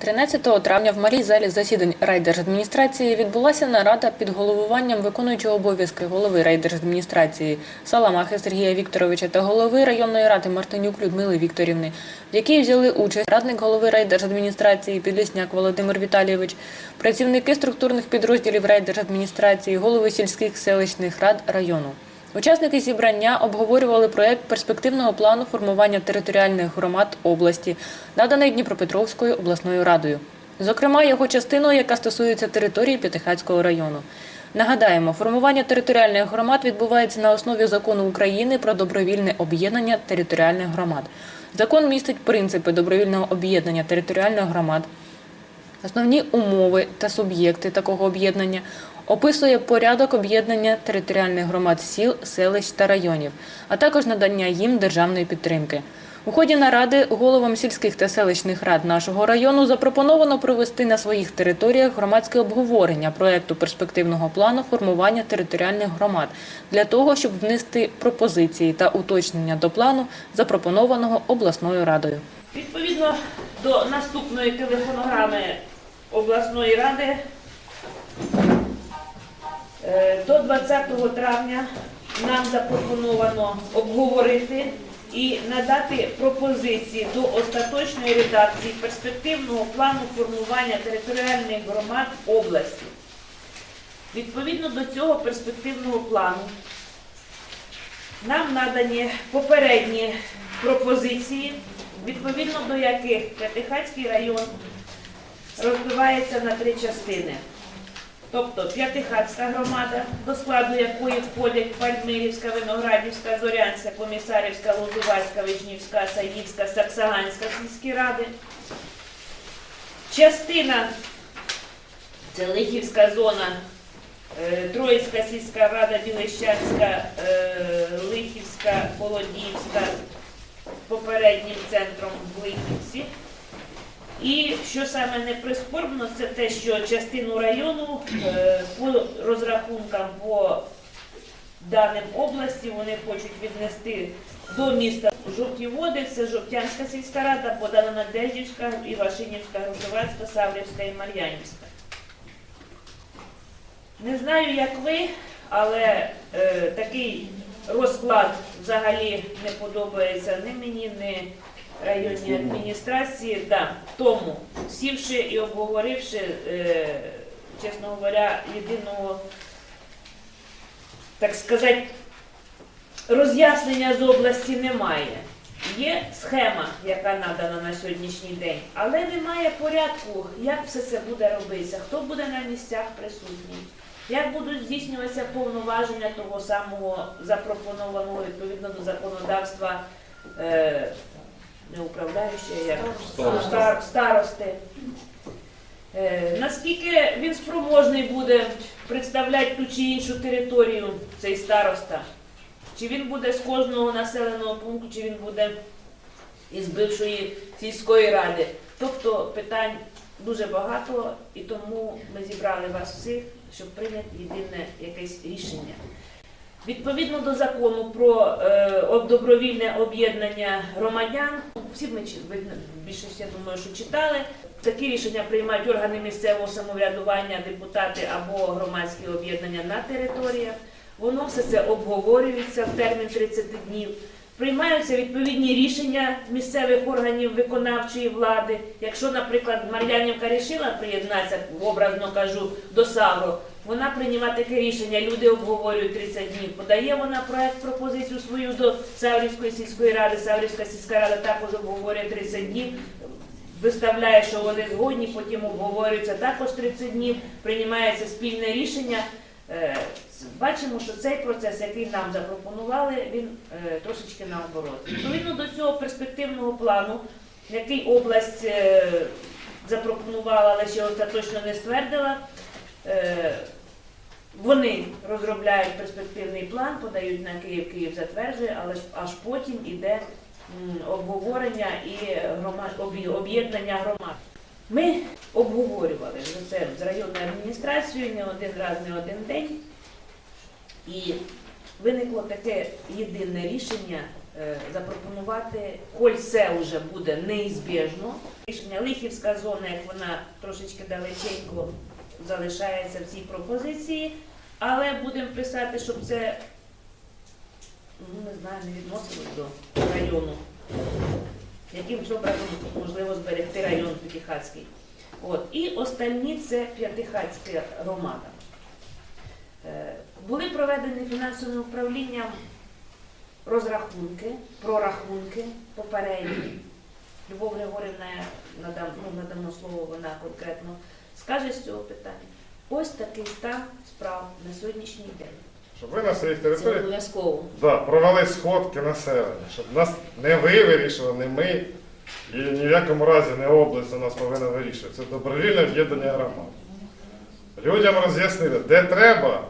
13 травня в малій залі засідань райдержадміністрації відбулася нарада під головуванням виконуючого обов'язки голови райдержадміністрації Саламахи Сергія Вікторовича та голови районної ради Мартинюк Людмили Вікторівни, в якій взяли участь радник голови райдержадміністрації Підлісняк Володимир Віталійович, працівники структурних підрозділів райдержадміністрації, голови сільських селищних рад району. Учасники зібрання обговорювали проект перспективного плану формування територіальних громад області, наданий Дніпропетровською обласною радою. Зокрема, його частиною, яка стосується території П'ятихатського району. Нагадаємо, формування територіальних громад відбувається на основі закону України про добровільне об'єднання територіальних громад. Закон містить принципи добровільного об'єднання територіальних громад, Основні умови та суб'єкти такого об'єднання описує порядок об'єднання територіальних громад сіл, селищ та районів, а також надання їм державної підтримки. У ході наради головам сільських та селищних рад нашого району запропоновано провести на своїх територіях громадське обговорення проекту перспективного плану формування територіальних громад для того, щоб внести пропозиції та уточнення до плану, запропонованого обласною радою. Відповідно до наступної телефонограми обласної ради до 20 травня нам запропоновано обговорити і надати пропозиції до остаточної редакції перспективного плану формування територіальних громад області. Відповідно до цього перспективного плану нам надані попередні пропозиції, відповідно до яких П'ятихатський район розбивається на три частини. Тобто П'ятихатська громада, до складу якої входять Пальмирівська, Виноградівська, Зорянська, Комісарівська, Лозувацька, Вишнівська, Саївська, Саксаганська сільські ради. Частина це Лихівська зона, е, Троїцька сільська рада, Білищанська, е, Лихівська, Володіївська, попереднім центром в Лихівці. І що саме не прискорбно, це те, що частину району е, по розрахункам по даним області вони хочуть віднести до міста Жовті Води, це Жовтянська сільська рада, Богдана Надеждівська, Івашинівська, Грушевацька, Саврівська і Мар'янівська. Не знаю, як ви, але е, такий розклад взагалі не подобається ні мені, ні районній адміністрації. Да. Тому, сівши і обговоривши, е, чесно говоря, єдиного, так сказати, роз'яснення з області немає. Є схема, яка надана на сьогоднішній день, але немає порядку, як все це буде робитися, хто буде на місцях присутній, як будуть здійснюватися повноваження того самого запропонованого відповідно до законодавства е, не управляючого, як стар, старости. Е, наскільки він спроможний буде представляти ту чи іншу територію, цей староста? Чи він буде з кожного населеного пункту, чи він буде із бившої сільської ради. Тобто питань дуже багато, і тому ми зібрали вас всіх, щоб прийняти єдине якесь рішення. Відповідно до закону про е, добровільне об'єднання громадян, всі ми більшість, я думаю, що читали. Такі рішення приймають органи місцевого самоврядування, депутати або громадські об'єднання на територіях. Воно все це обговорюється в термін 30 днів. Приймаються відповідні рішення місцевих органів виконавчої влади. Якщо, наприклад, Мар'янівка рішила приєднатися, образно кажу, до Савро, вона приймає таке рішення, люди обговорюють 30 днів. Подає вона проект пропозицію свою до Саврівської сільської ради. Саврівська сільська рада також обговорює 30 днів. Виставляє, що вони згодні, потім обговорюється також 30 днів, приймається спільне рішення. Е, Бачимо, що цей процес, який нам запропонували, він е, трошечки наоборот. Відповідно до цього перспективного плану, який область е, запропонувала, але ще остаточно не ствердила, вони розробляють перспективний план, подають на Київ, Київ затверджує, але аж потім іде обговорення і об'єднання громад. Ми обговорювали це з районною адміністрацією не один раз, не один день. І виникло таке єдине рішення е, запропонувати, коль це вже буде неізбіжно. Рішення Лихівська зона, як вона трошечки далеченько залишається в цій пропозиції, але будемо писати, щоб це ну, не знаю, не відносилось до району. Яким образом можливо зберегти район П'ятихатський. От. І останні це П'ятихатська громада. Е, Були проведені фінансовим управлінням розрахунки, прорахунки попередні. Любов Григорівна надам, ну, надамо слово, вона конкретно скаже з цього питання. Ось такий стан справ на сьогоднішній день. Щоб ви на Це територіях обов'язково. да, провели сходки населення, щоб нас не ви вирішили, не ми, і ні в якому разі не область за нас повинна вирішувати. Це добровільне об'єднання громад. Людям роз'яснили, де треба,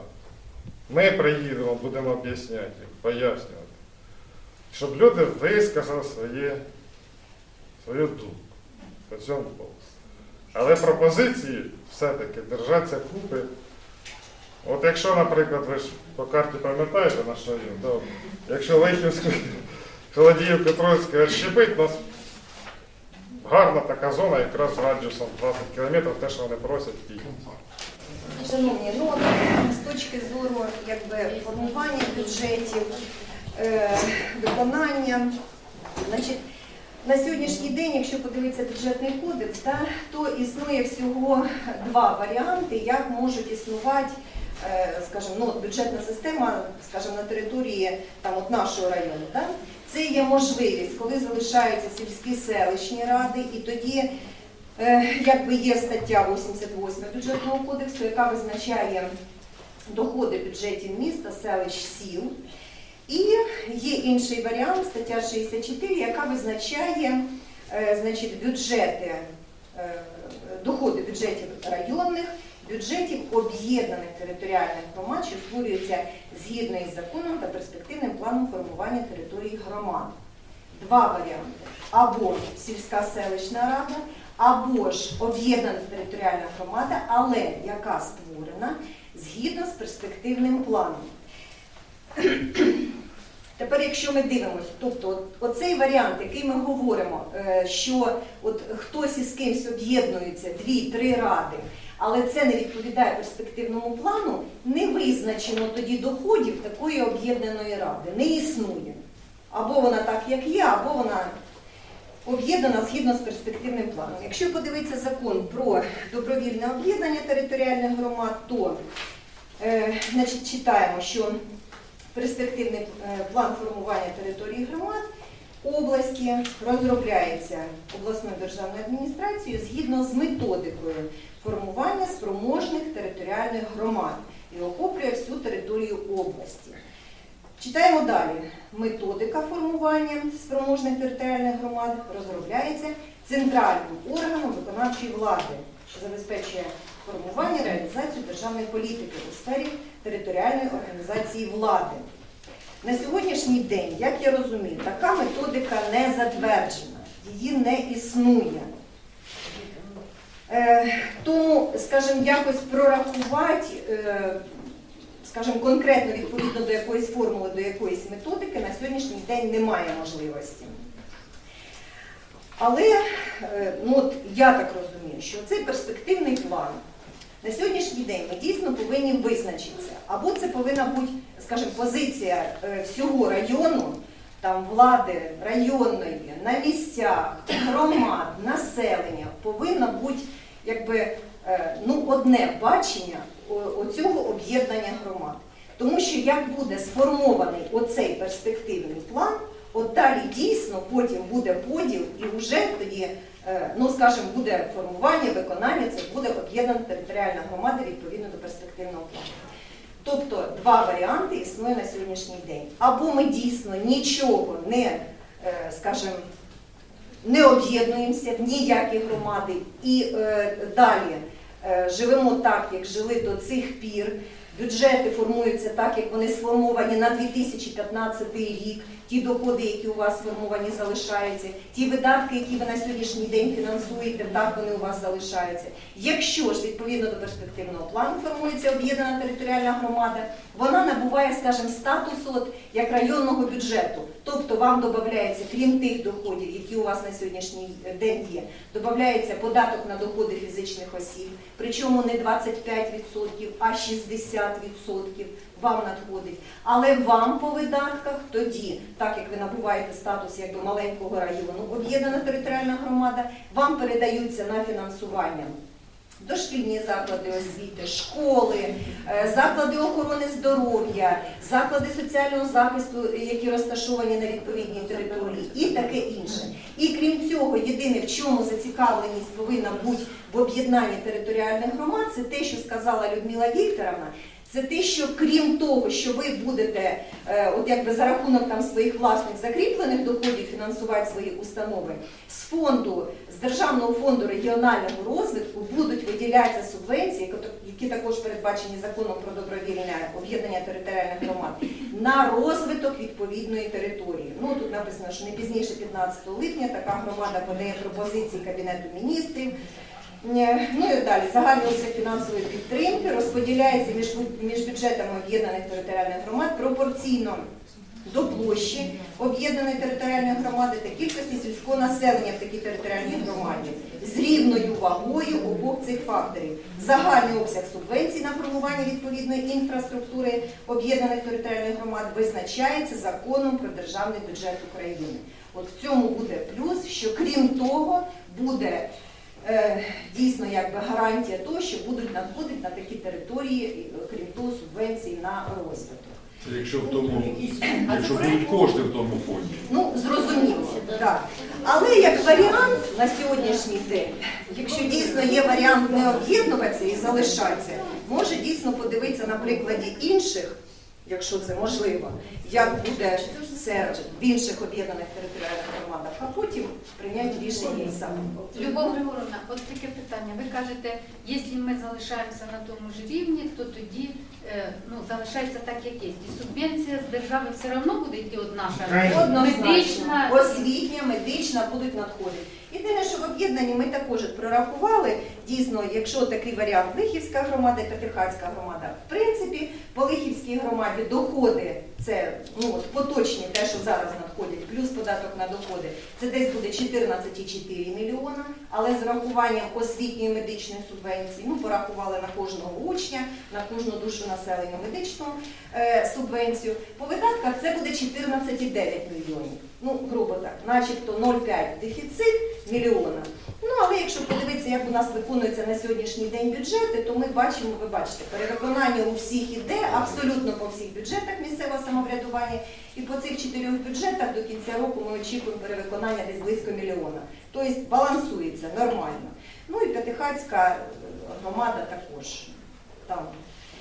ми приїдемо, будемо об'ясняти, пояснювати. Щоб люди висказали своє, свою думку по цьому поводу. Але пропозиції все-таки держаться купи. От якщо, наприклад, ви ж по карті пам'ятаєте наш район, от якщо Лихівську, Холодіївку, Троїцьку відщепить, у нас гарна така зона, якраз з радіусом 20 кілометрів, те, що вони просять і. Шановні, ну з точки зору якби, формування бюджетів, е, виконання, значить, на сьогоднішній день, якщо подивитися бюджетний кодекс, да, то існує всього два варіанти, як можуть існувати, е, скажімо, ну, бюджетна система, скажімо, на території там, от нашого району. Да. Це є можливість, коли залишаються сільські селищні ради, і тоді Е, Якби є стаття 88 бюджетного кодексу, яка визначає доходи бюджетів міста, селищ, сіл. І є інший варіант, стаття 64, яка визначає е, значить, бюджети, е, доходи бюджетів районних, бюджетів об'єднаних територіальних громад, що створюються згідно із законом та перспективним планом формування територій громад. Два варіанти. Або сільська селищна рада, або ж об'єднана територіальна громада, але яка створена згідно з перспективним планом. Тепер, якщо ми дивимося, тобто от, оцей варіант, який ми говоримо, е, що от хтось із кимось об'єднується, дві-три ради, але це не відповідає перспективному плану, не визначено тоді доходів такої об'єднаної ради, не існує. Або вона так, як є, або вона об'єднана згідно з перспективним планом. Якщо подивитися закон про добровільне об'єднання територіальних громад, то е, значить, читаємо, що перспективний е, план формування території громад області розробляється обласною державною адміністрацією згідно з методикою формування спроможних територіальних громад і охоплює всю територію області. Читаємо далі. Методика формування спроможних територіальних громад розробляється центральним органом виконавчої влади, що забезпечує формування реалізацію державної політики у сфері територіальної організації влади. На сьогоднішній день, як я розумію, така методика не затверджена, її не існує. Е, тому, скажімо, якось прорахувати, е, скажімо, конкретно відповідно до якоїсь формули, до якоїсь методики на сьогоднішній день немає можливості. Але е, ну, от я так розумію, що цей перспективний план на сьогоднішній день ми дійсно повинні визначитися. Або це повинна бути, скажімо, позиція е, всього району, там влади районної, на місцях, громад, населення повинна бути якби е, ну, одне бачення оцього об'єднання громад. Тому що як буде сформований оцей перспективний план, от далі дійсно потім буде поділ і вже тоді, ну скажімо, буде формування, виконання, це буде об'єднана територіальна громада відповідно до перспективного плану. Тобто два варіанти існує на сьогоднішній день. Або ми дійсно нічого не, е, скажімо, не об'єднуємося в ніякі громади і е, далі е, живемо так, як жили до цих пір. Бюджети формуються так, як вони сформовані на 2015 рік. Ті доходи, які у вас сформовані, залишаються, ті видатки, які ви на сьогоднішній день фінансуєте, так вони у вас залишаються. Якщо ж відповідно до перспективного плану формується об'єднана територіальна громада, вона набуває, скажімо, статусу от, як районного бюджету. Тобто вам додається, крім тих доходів, які у вас на сьогоднішній день є, додається податок на доходи фізичних осіб, причому не 25%, а 60% вам надходить. Але вам по видатках тоді, так як ви набуваєте статус якби маленького району, об'єднана територіальна громада, вам передаються на фінансування. Дошкільні заклади освіти, школи, е, заклади охорони здоров'я, заклади соціального захисту, які розташовані на відповідній території, і таке інше. І крім цього, єдине, в чому зацікавленість повинна бути в об'єднанні територіальних громад, це те, що сказала Людмила Вікторовна. Це те, що крім того, що ви будете, е, от якби за рахунок там своїх власних закріплених доходів фінансувати свої установи, з фонду, з Державного фонду регіонального розвитку будуть виділятися субвенції, які також передбачені законом про добровільне об'єднання територіальних громад, на розвиток відповідної території. Ну тут написано, що не пізніше 15 липня така громада подає пропозиції Кабінету міністрів. Ну і далі загальний обсяг фінансової підтримки розподіляється між, між бюджетами об'єднаних територіальних громад пропорційно до площі об'єднаної територіальної громади та кількості сільського населення в такій територіальній громаді з рівною вагою обох цих факторів. Загальний обсяг субвенцій на формування відповідної інфраструктури об'єднаних територіальних громад визначається законом про державний бюджет України. От в цьому буде плюс, що крім того буде дійсно якби гарантія того, що будуть надходити на такі території, крім того, субвенції на розвиток. Це якщо в тому, якщо будуть кошти в тому фонді. Ну, зрозуміло, так. Але як варіант на сьогоднішній день, якщо дійсно є варіант не об'єднуватися і залишатися, може дійсно подивитися на прикладі інших, якщо це можливо, як буде це в інших об'єднаних територіальних громадах, а потім прийняти рішення і саме. Любов Григоровна, от таке питання. Ви кажете, якщо ми залишаємося на тому ж рівні, то тоді е, ну, залишається так, як є. І субвенція з держави все одно буде йти от наша Однозначно. медична. Освітня, медична будуть надходити. Єдине, що в об'єднанні ми також прорахували, дійсно, якщо такий варіант Лихівська громада і громада, в принципі, по Лихівській громаді доходи, це ну, от, поточні, те, що зараз надходять, плюс податок на доходи, це десь буде 14,4 мільйона, але з врахуванням освітньої медичної субвенції, ну, порахували на кожного учня, на кожну душу населення медичну е, субвенцію. По видатках це буде 14,9 мільйонів. Ну, грубо так, начебто 0,5 дефіцит мільйона. Ну, але якщо подивитися, як у нас виконується на сьогоднішній день бюджети, то ми бачимо, ви бачите, перевиконання у всіх іде, абсолютно по всіх бюджетах місцевого самоврядування. І по цих чотирьох бюджетах до кінця року ми очікуємо перевиконання десь близько мільйона. Тобто балансується нормально. Ну і П'ятихацька е, громада також там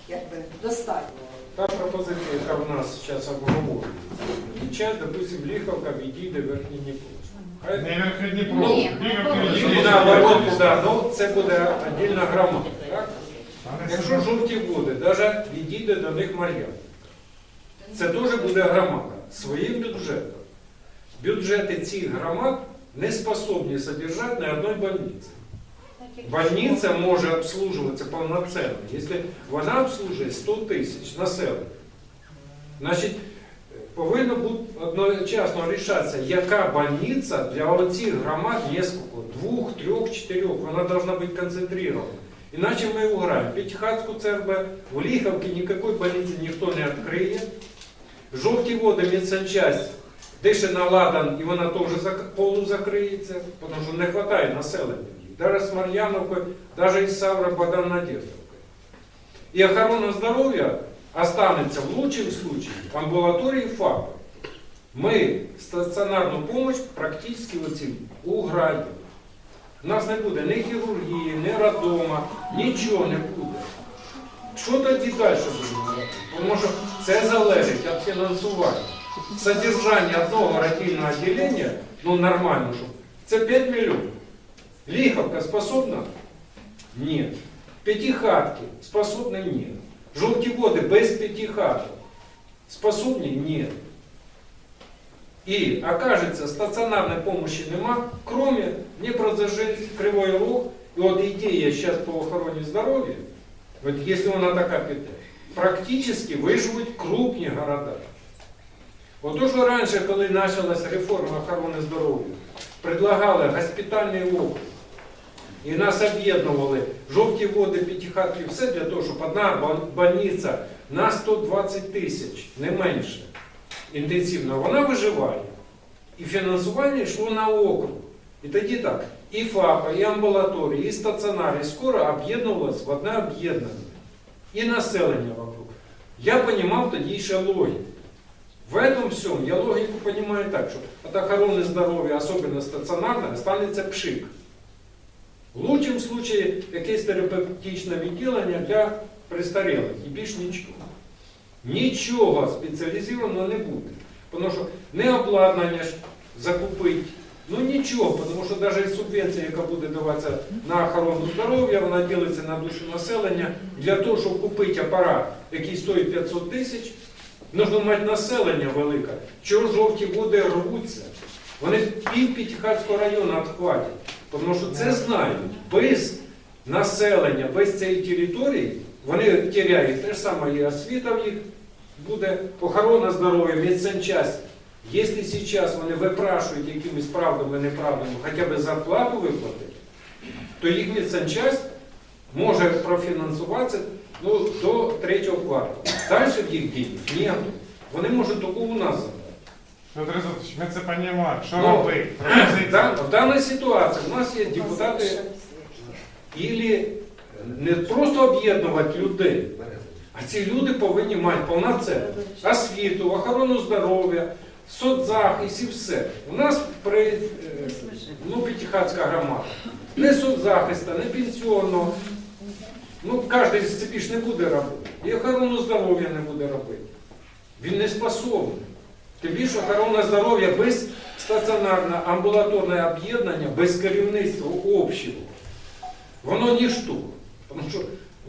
якби достатньо. Та пропозиція, яка в нас зараз обговорюється. Час, допустим, Ліховка відійде верхній Дніпро. Хай Не Ні, І наоборот, да, ну, це буде віддільна громада. Так? Якщо жовті води, навіть відійде до них Мар'ян, це теж буде громада своїм бюджетом. Бюджети цих громад не способні содержать ни одной больницы. Так, як- Больница может обслуживаться полноценно, если вона обслужує 100 тисяч населення. Значить, повинно бути одночасно рішатися, яка больниця для оцих громад несколько, двох, трьох, чотирьох, вона должна бути концентрована. Иначе мы уграем. Пятихатскую ЦРБ, в Лиховке никакой больницы никто не открыє. Жовті води медсанчасть дише на ладан, і вона теж зак- полузакриється, тому що не вистачає населення. Даже з Мар'яновкою, даже із Савра Богдан Надєздовкою. І охорона здоров'я останеться в лучшем случае в амбулаторії ФАПа. Ми стаціонарну допомогу практично оцім уграємо. У нас не буде ні хірургії, ні роддома, нічого не буде. Що тоді далі будемо робити? Тому що це залежить від фінансування. Содержання одного родильного відділення, ну нормально, що це 5 мільйонів. Лиховка способна? Нет. Пятихатки способны? Нет. Желтые воды без пятихаток способны? Нет. И окажется, стационарной помощи нема, кроме Днепродзержинск, Кривой Рог. И вот идея сейчас по охороне здоровья, вот если вона така піде, практически виживуть крупні города. От то, що раніше, коли почалась реформа охорони здоров'я, предлагали госпітальний округ, і нас об'єднували жовті води, п'ятихатки, все для того, щоб одна больниця на 120 тисяч, не менше, інтенсивно, вона виживає. І фінансування йшло на округ. І тоді так, і ФАПа, і амбулаторії, і стаціонар, і скоро об'єднувалось в одне об'єднання. І населення вокруг. Я розумів тоді ще логіку. В этом всем я логику понимаю так, что от охраны здоровья, особенно стационарно, останется пшик. В лучшем случае якесь терапевтичне відділення для престарілих і більш нічого. Нічого спеціалізованого не буде. Тому що не обладнання ж закупить, ну нічого, тому що навіть субвенція, яка буде даватися на охорону здоров'я, вона ділиться на душу населення. Для того, щоб купити апарат, який стоїть 500 тисяч, Нужно мати населення велике. Чого жовті води рвуться? Вони пів П'ятихатського району обхватять. Тому що це знають. Без населення, без цієї території вони теряють. Те ж саме і освіта в їх буде, охорона здоров'я, медсанчасть. Якщо зараз вони випрашують якимись правдами, неправдами, хоча б зарплату виплатити, то їх медсанчасть може профінансуватися ну, до третього кварталу. Далі їх дій ні. Вони можуть тільки у нас забрати. Петр Ізотович, ми це розуміємо. Що Ну, робити? В дан- В даній ситуації у нас є депутати ілі не просто об'єднувати людей, а ці люди повинні мати повноцінну освіту, охорону здоров'я, соцзахист і все. У нас при е, ну, П'ятихатська громада. Не соцзахисту, не пенсіонного. Ну, кожен з цепі ж не буде робити. І охорону здоров'я не буде робити. Він не способний. Тим більше охорона здоров'я без стаціонарне амбулаторне об'єднання, без керівництва общого. Воно ніщо. Тому що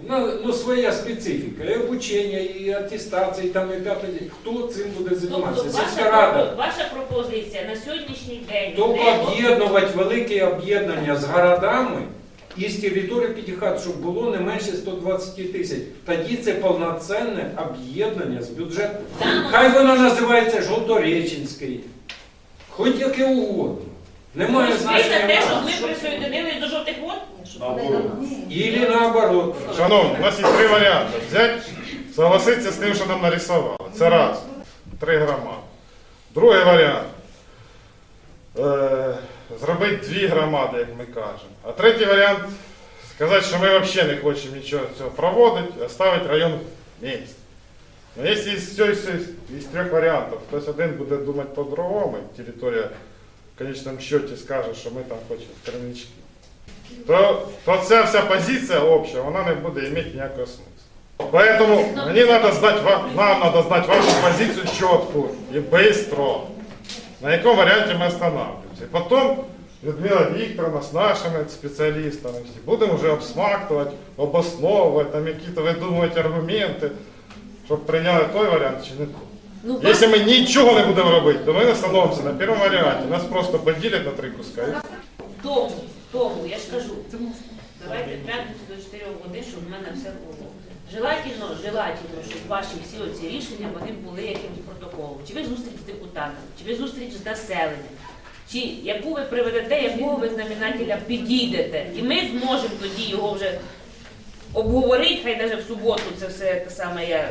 ну, ну, своя специфіка, і обучення, і атестація, і там і п'яте. Хто цим буде займатися? Тобто Сільська ваша, рада. пропо- ваша пропозиція на сьогоднішній день Тобто об'єднувати великі об'єднання з городами і з території П'ятихат, щоб було не менше 120 тисяч. Тоді це повноцінне об'єднання з бюджету. Хай вона називається Жовтореченський, хоч яке угодно. Немає значення. те, щоб ми присоединились до жовтих вод? Ілі наоборот. Шановні, у нас є три варіанти. Взять, согласитися з тим, що нам нарисували. Це раз. Три громади. Другий варіант. Зробити дві громади, як ми кажемо. А третій варіант сказати, що ми взагалі не хочемо нічого цього проводити, оставити район місць. Но якщо із, із, із трьох варіантів хтось один буде думати по-другому, територія в конечному счеті скаже, що ми там хочемо кремлячки, то, то ця вся позиція обща, вона не буде мати ніякого смислу. Поэтому мені надо знати, нам надо знати вашу позицію чітку і быстро, на якому варіанті ми останавливаемся. І потім Людмила Вікторовна з нашими спеціалістами всі будемо вже обсмактувати, обосновувати, там які-то видумувати аргументи, щоб прийняли той варіант чи не той. Ну, Якщо ми нічого не будемо робити, то ми остановимося на першому варіанті. Нас просто поділять на три куска. Тому, тому, я ж кажу, давайте п'ятницю до 4 годин, щоб в мене все було. Желательно, желательно, щоб ваші всі оці рішення вони були якимось протоколом. Чи ви зустріч з депутатами, чи ви зустріч з населенням, чи яку ви приведете, якого ви знаменателя підійдете. І ми зможемо тоді його вже обговорити, хай навіть в суботу це все те саме я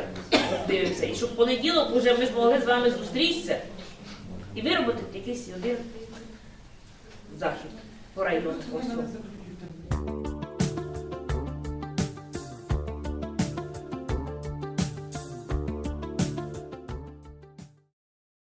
дивився. І щоб в понеділок вже ми змогли з вами зустрітися і виробити якийсь один захід по району.